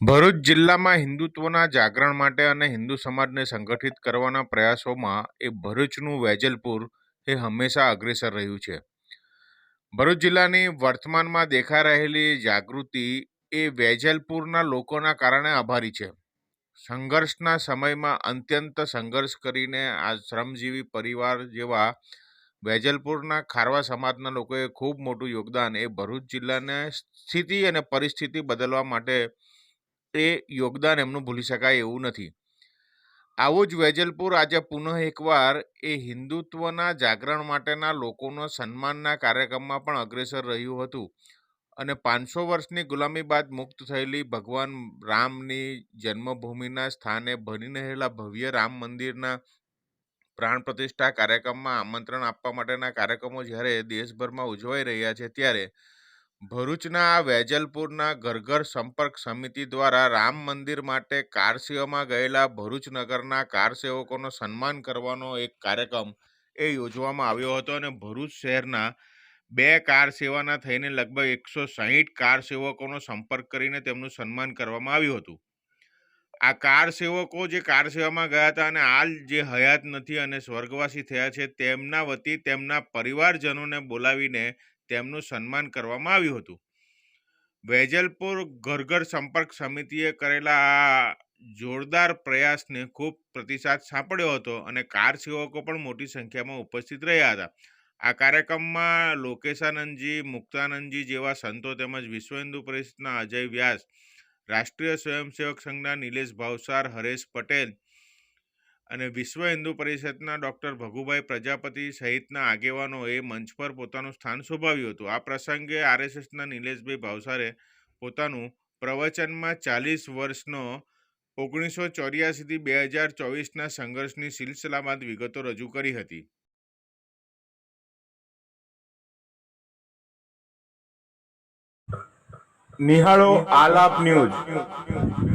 ભરૂચ જિલ્લામાં હિન્દુત્વના જાગરણ માટે અને હિન્દુ સમાજને સંગઠિત કરવાના પ્રયાસોમાં એ ભરૂચનું વેજલપુર એ હંમેશા અગ્રેસર રહ્યું છે. ભરૂચ જિલ્લાની વર્તમાનમાં દેખાઈ રહેલી જાગૃતિ એ વેજલપુરના લોકોના કારણે આભારી છે. સંઘર્ષના સમયમાં અત્યંત સંઘર્ષ કરીને આ શ્રમજીવી પરિવાર જેવા વેજલપુરના ખારવા સમાજના લોકોએ ખૂબ મોટું યોગદાન એ ભરૂચ જિલ્લાને સ્થિતિ અને પરિસ્થિતિ બદલવા માટે એ યોગદાન એમનું ભૂલી શકાય એવું નથી. આવું જ વેજલપુર આજે પુનઃ એકવાર એ હિન્દુત્વના જાગરણ માટેના લોકોનો સન્માનના કાર્યક્રમમાં પણ અગ્રેસર રહ્યું હતું અને પાંચસો વર્ષની ગુલામી બાદ મુક્ત થયેલી ભગવાન રામની જન્મભૂમિના સ્થાને બની રહેલા ભવ્ય રામ મંદિરના પ્રાણ પ્રતિષ્ઠા કાર્યક્રમમાં આમંત્રણ આપવા માટેના કાર્યક્રમો જ્યારે દેશભરમાં ઉજવાઈ રહ્યા છે ત્યારે ભરૂચના વેજલપુરના ઘર ઘર સંપર્ક સમિતિ દ્વારા રામ મંદિર માટે કાર સેવામાં ગયેલા ભરૂચ નગરના કાર સેવકોનો સન્માન કરવાનો એક કાર્યક્રમ એ યોજવામાં આવ્યો હતો અને ભરૂચ શહેરના બે કાર સેવાના થઈને લગભગ એકસો સાહીઠ કાર સેવકોનો સંપર્ક કરીને તેમનું સન્માન કરવામાં આવ્યું હતું. આ કાર સેવકો જે કાર સેવામાં ગયા હતા અને હાલ જે હયાત નથી અને સ્વર્ગવાસી થયા છે, તેમના વતી તેમના પરિવારજનોને બોલાવીને તેમનું સન્માન કરવામાં આવ્યું હતું. વેજલપુર ઘર ઘર સંપર્ક સમિતિએ કરેલા આ જોરદાર પ્રયાસને ખૂબ પ્રતિસાદ સાંપડ્યો હતો અને કાર સેવકો પણ મોટી સંખ્યામાં ઉપસ્થિત રહ્યા હતા. આ કાર્યક્રમમાં લોકેશાનંદજી, મુક્તાનંદજી જેવા સંતો તેમજ વિશ્વ હિન્દુ પરિષદના અજય વ્યાસ, રાષ્ટ્રીય સ્વયંસેવક સંઘના નિલેશ ભાવસાર, હરેશ પટેલ અને વિશ્વ હિન્દુ પરિષદના ડૉક્ટર ભગુભાઈ પ્રજાપતિ સહિતના આગેવાનોએ મંચ પર પોતાનું સ્થાન શોભાવ્યું હતું. આ પ્રસંગે આરએસએસના નિલેશભાઈ ભાવસારે પોતાનું પ્રવચનમાં ચાલીસ વર્ષનો ઓગણીસો ચોર્યાસીથી બે હજાર ચોવીસના સંઘર્ષની સિલસિલામાં વિગતો રજૂ કરી હતી. નિહાળો આલાપ ન્યૂઝ.